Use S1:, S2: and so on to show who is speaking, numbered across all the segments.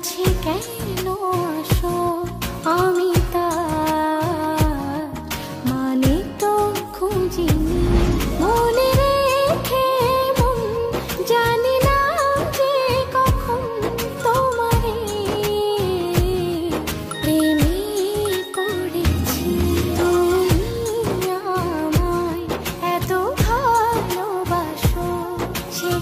S1: কাছে কেন আসো আমি তার মানে তো খুঁজিনি মনে রেখে জানি না যে কখন তোমারে প্রেমে করেছি। তুমি আমায় এত ভালোবাসো, সে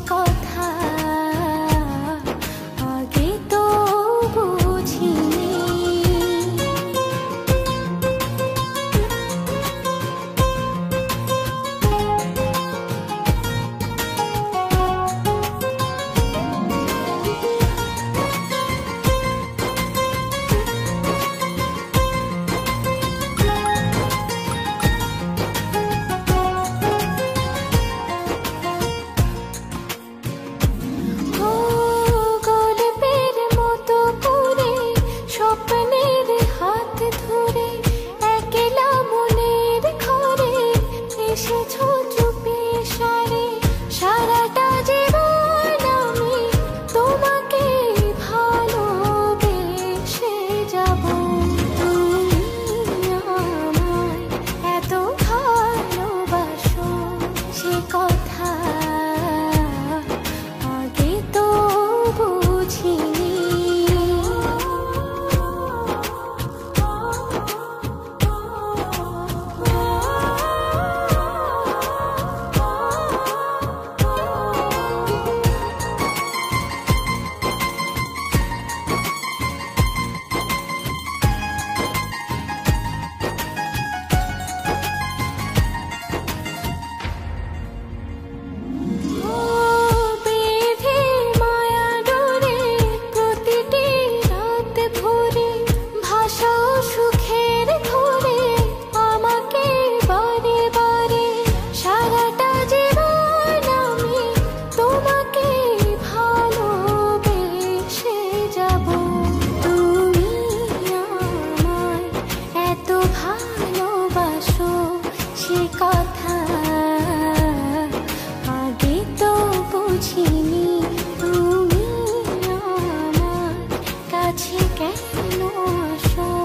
S1: que no